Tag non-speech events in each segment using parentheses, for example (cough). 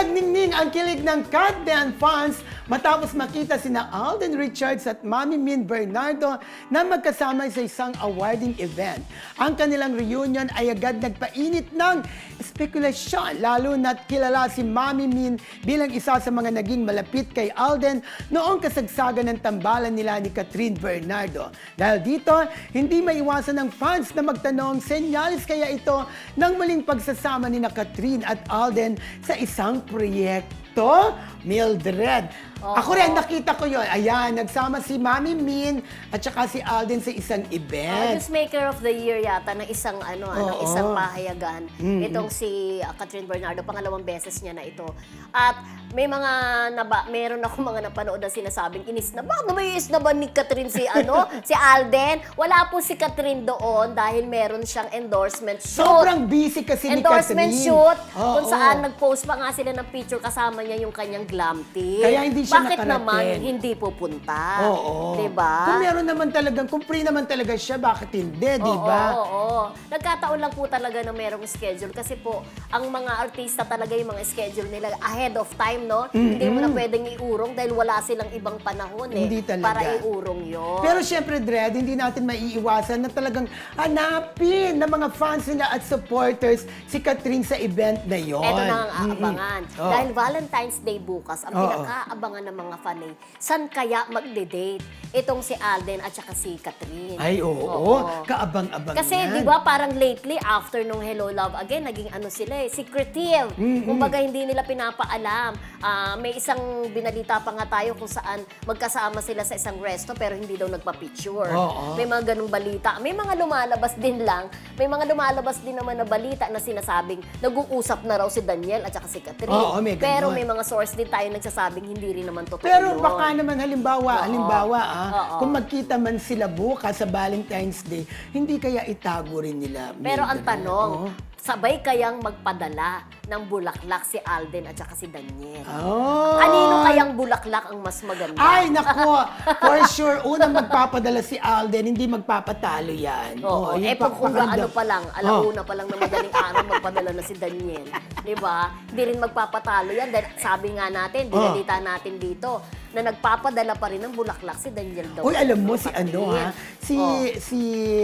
Nagningning ang kilig ng Katdan fans matapos makita sina Alden Richards at Mami Min Bernardo na magkasama sa isang awarding event. Ang kanilang reunion ay agad nagpainit ng spekulasyon lalo na't kilala si Mami Min bilang isa sa mga naging malapit kay Alden noong kasagsagan ng tambalan nila ni Catherine Bernardo. Dahil dito, hindi maiwasan ng fans na magtanong senyalis kaya ito ng muling pagsasama ni na Catherine at Alden sa isang proyekto? Mildred. Oo. Ako rin, nakita ko yon. Ayan, nagsama si Mami Min at saka si Alden sa isang Uh, event. Newsmaker of the Year yata ng isang ano, ah, ng Oo. isang pahayagan. Itong si uh, Catherine Bernardo, pangalawang beses niya na ito. At may mga naba, meron ako mga napanood na sinasabing inis na ba? May is na ba ni Catherine si ano, (laughs) si Alden? Wala po si Catherine doon dahil meron siyang endorsement shoot. Sobrang busy kasi ni endorsement Catherine. shoot Oo. kung saan nag-post pa nga sila ng picture kasama niya yung kanyang glam team. Kaya hindi siya Bakit nakarating. naman hindi pupunta? Oo. Diba? Kung meron naman talagang, kung free naman talaga siya, bakit hindi, di Oo, ba? Oo, oo. Nagkataon lang po talaga na merong schedule kasi po, ang mga artista talaga yung mga schedule nila ahead of time, no? Hindi mo na pwedeng iurong dahil wala silang ibang panahon eh. Hindi talaga. Para iurong yun. Pero syempre, Dred, hindi natin maiiwasan na talagang hanapin ng mga fans nila at supporters si Catherine sa event na yon. Ito na ang aabangan. Oo. Dahil Valentine's Day bukas, ang Oo. pinakaabangan ng mga fan eh, saan kaya magde-date itong si Alden at saka si Catherine. Ay, oo. Kaabang-abang Kasi yan. di ba parang lately after nung Hello Love Again, naging ano sila eh, secretive. Kumbaga hindi nila pinapaalam. Ah, may isang binalita pa nga tayo kung saan magkasama sila sa isang resto pero hindi daw nagpa-picture. Oo. May mga ganung balita. May mga lumalabas din lang. May mga lumalabas din naman na balita na sinasabing nag-uusap na raw si Daniel at saka si Catherine. Oo, may ganon. pero may mga source din tayo nagsasabing hindi rin naman totoo Pero yun. baka naman halimbawa, Oo. halimbawa ah, Oo. kung magkita man sila bukas sa Valentine's Day, hindi kaya itago rin nila. Pero ang Mildred? tanong, Oo. sabay kayang magpadala ng bulaklak si Alden at saka si Daniel. Oh. Bulaklak ang mas maganda? Ay, nako. For sure, unang magpapadala si Alden, hindi magpapatalo yan. Oo, yun eh pa- kung ano pa lang, alauna pa lang na madaling araw magpadala na si Daniel. Di ba? Hindi rin magpapatalo yan. Dahil sabi nga natin, binalita natin dito, na nagpapadala pa rin ng bulaklak si Daniel daw. Uy, alam mo si ano ha, si Oh. si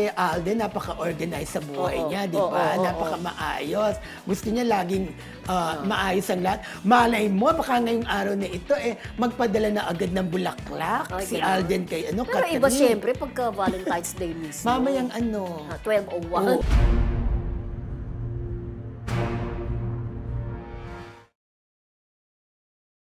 Alden napaka-organized sa buhay Oo, niya, di ba? oo, Napaka-maayos. Gusto niya laging ah, maayos ang lahat. Malay mo, baka ngayong araw na ito, eh, magpadala na agad ng bulaklak Ay, si ganun. Alden kay ano, Pero Catherine. iba siyempre pagka Valentine's Day mismo. Mamayang ano. Ah, 12.01. Oo.